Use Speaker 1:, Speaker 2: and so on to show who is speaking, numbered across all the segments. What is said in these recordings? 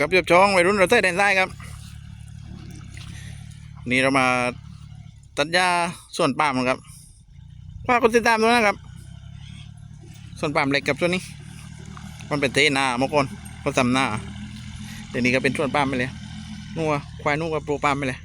Speaker 1: กับเรียบช้องวัยรุ่นเราเต้แดนใต้ครับ นี่เรามาตัดหญ้าส่วนปาล์มครับฝากกดติดตามด้วยนะครับ ส่วนปาล์มเล็กกับส่วนนี้ มันเป็นเทนาเมื่อก่อนก็ทำหน้าเดี๋ยวนี้ก็เป็นส่วนปาล์มไปเลยนัวควายนัวกับปลูปาล์มไปเลย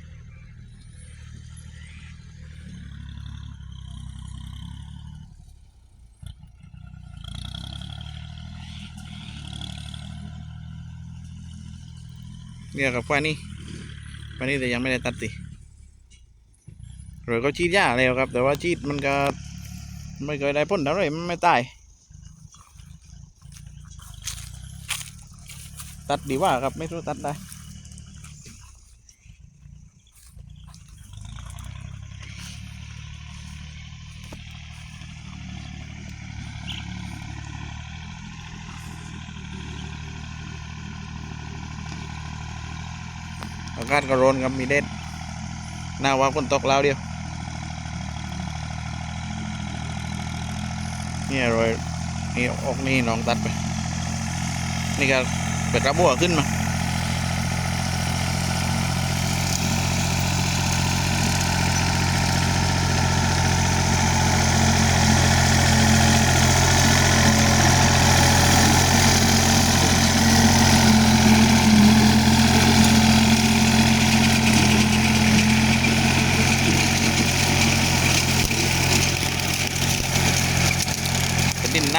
Speaker 1: เนี่ยกับควานี่ควานี่แต่ยังไม่ได้ตัดสิหรือก็ชีดหญ้าแล้วครับ แต่ว่าชีดมันก็ไม่เคยได้พ้นเท่าไหรมันไม่ตาย ตัดดีว่าครับไม่รู้ตัดได้ากาศก็ร้อนครับมีเด็ดหน้าว่าฝนตกแล้วเดียวนี่รอยนี่ออกนี่น้องตัดไป นี่ก็เป็ดกระบัวขึ้นมา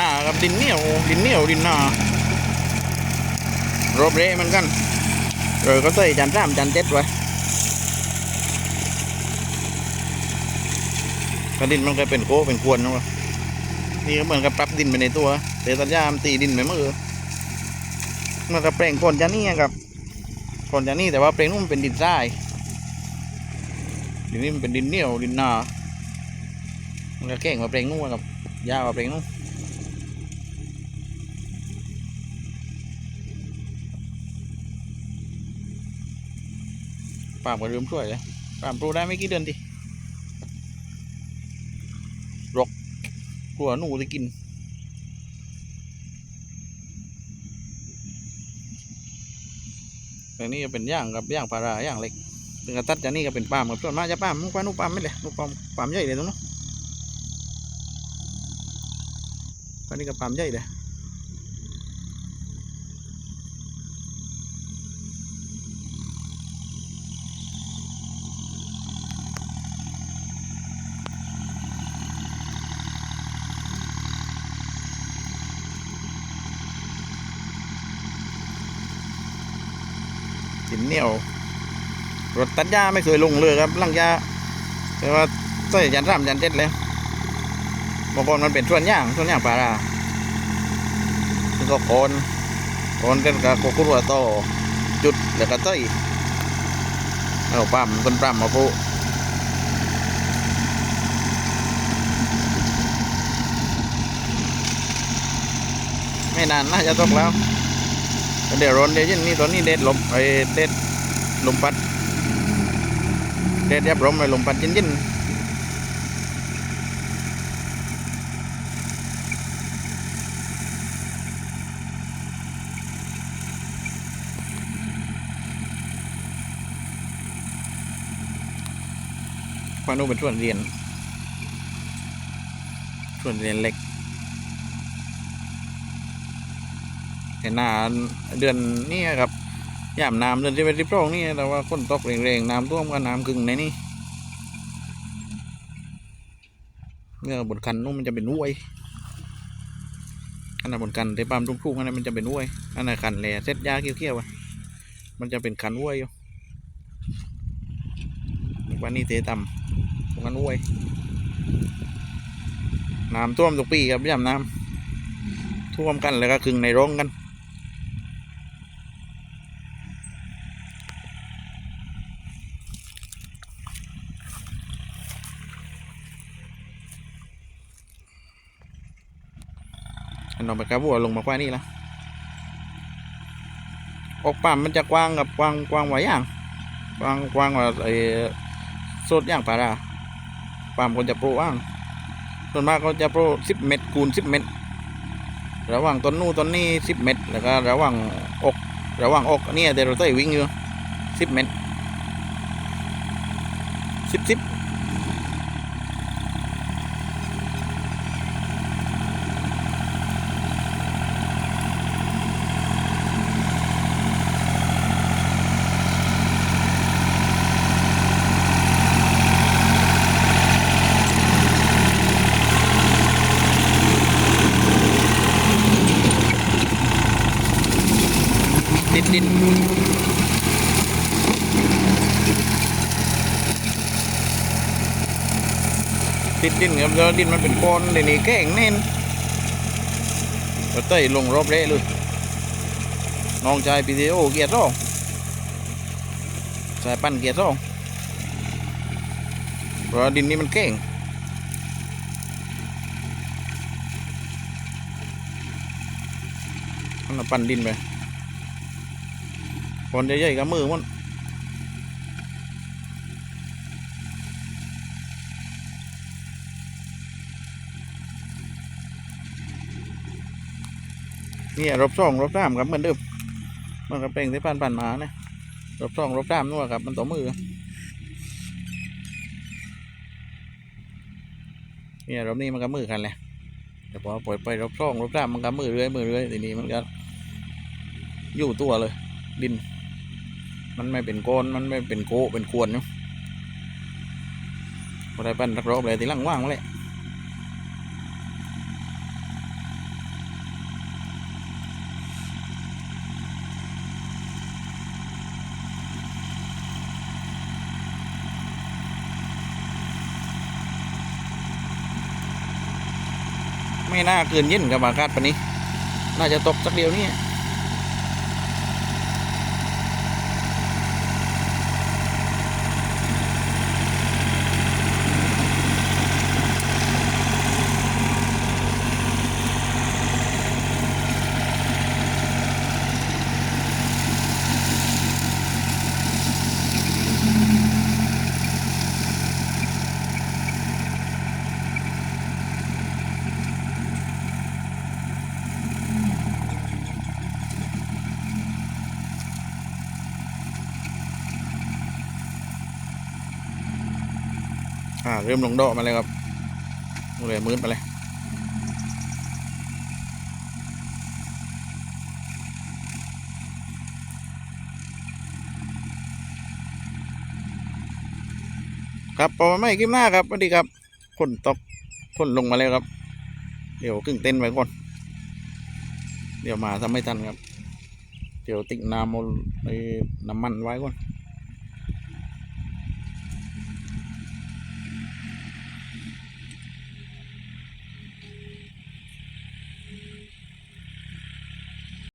Speaker 1: าครับดินเหนียวดินเหนียวดินหนารบเละมือนกันเลยก็ใส่จานสามจานเจ็ดไว้กระดินมันก็เป็นโค้เป็นควรนะวะนี่ก็เหมือนกับปรับดินไปในตัวแต่ตัดยามตีดินไปมือมันก็แปลงคนจานี่ครับคนจานี่แต่ว่าแปลงนู้นมันเป็นดินทรายดินนี้มันเป็นดินเหนียวดินหนามันก็แข่งมาแปลงนู้นครับยาวกว่าเพลงนู้น ปามก็ลืมช่วยเลยปามปลูกได้ไม่กี่เดือนดิรกกลัวหนูจะกินแต่นี่ก็เป็นย่างกับย่างปลาราย่างเล็กถึงกระตัดจากนี่ก็เป็นปามกับส่วนมากจะปามมันกว่าหนูปามไม่เลยหนูปามปามใหญ่เลยตรงนู้นอันนี้ก็ปั๊มใหญ่เลยินเหนียวรถตัดหญ้าไม่เคยลงเลยครับลังหญ้าแต่ว่าใส่ยันสามยันเจ็ดแล้วบางคนมันเป็นส่วนย่างส่วนย่างปลาราแล้วก็โคนโคนกันกับโคกุรัวโตจุดแล้วก็ต้อยเอาปั๊มต้นปั๊มมาพูไม่นานน่าจะตกแล้ว เดี๋ยวร้อนเดี๋ยวเย็นนี่ตอนนี้เด็ดลมไอ้เด็ดลมพัดเด็ดยับลมไอลมพัดเย็นๆควานูเป็นส่วนเรียน ส่วนเรียนเล็ก ห็นหน้าเดือนนี้ครับยามน้ำเดือนที่เป็นที่โปร่งนี่แต่ว่าฝนตกแรงๆน้ำท่วมก็น้ำกึ่งในนี่เนี่ยบนคันนู้นมันจะเป็นห้วยอันนั้นบนคันที่ปั๊มทุ่งๆอันนั้นมันจะเป็นห้วยอันนั้นคันแหล่เซ็ตยาเขี้ยวๆอะมันจะเป็นคันห้วยอยู่วันนี้เตะต่ำตรงนั้นห้วยน้ำท่วมทุกปีครับย่ำน้ำท่วมกันแล้วก็ครึ่งในร่องกัน อันนอไปกระบัวลงมาควานี่ละออกปั๊มมันจะกว้างกับกว้างกว้างไว้อย่างกว้างกว้างกว่าไอ้โซดอย่างปลาดาปั๊มคนจะโปรว่างส่วนมากเขาจะโปรสิบเมตรคูณสิบเมตร ระหว่างต้นนู้นต้นนี้สิบเมตร แล้วก็ระหว่างอก ระหว่างอกเนี่ยแต่เราต้วิ่งอยู่สิบเมตรสิบสิบ ดดินติดดินครับแล้วดินมันเป็นก้อนเดี๋ยนี้แก้งแน่นเราเต้ยลงรอบเละเลยน้องชายพีซีโอเกียร์ร่องสายปั้นเกียร์ร่องเพราะดินนี้มันแก้งมันปั้นดินไป คนใหญ่ๆกับมือมันเนี่ยรบสองรบสามครับเหมือนเดิมมันก็เป็นที่ผ่นผ่นๆมาเนี่ยรบสองรบสามนู่นครับมันต่อมือเนี่ยรอบนี้มันก็มือกันแหละแต่พอปล่อยไปรบสองรบสามมันก็มือเรื่อยมือเรื่อยทีนี้มันก็อยู่ตัวเลย ดิน มันไม่เป็นก้นมันไม่เป็นโกเป็นกวนเนาะพอได้ปั้นรักรอบเลยทีลังว่างมาเลยไม่น่าเกินเย็นกับอากาศปนนี้ น่าจะตกสักเดียวนี่ อ่าเริ่มลงดอกมาเลยครับเลยมืดมาเลยครับพอไม่กิมหน้าครับสวัสดีครับคนตกคนลงมาแล้วครับ เดี๋ยวกึ่งเต้นไว้ก่อน เดี๋ยวมาทำไม่ทันครับ เดี๋ยวติ่งน้ำเอาไอ้น้ำมันไว้ก่อน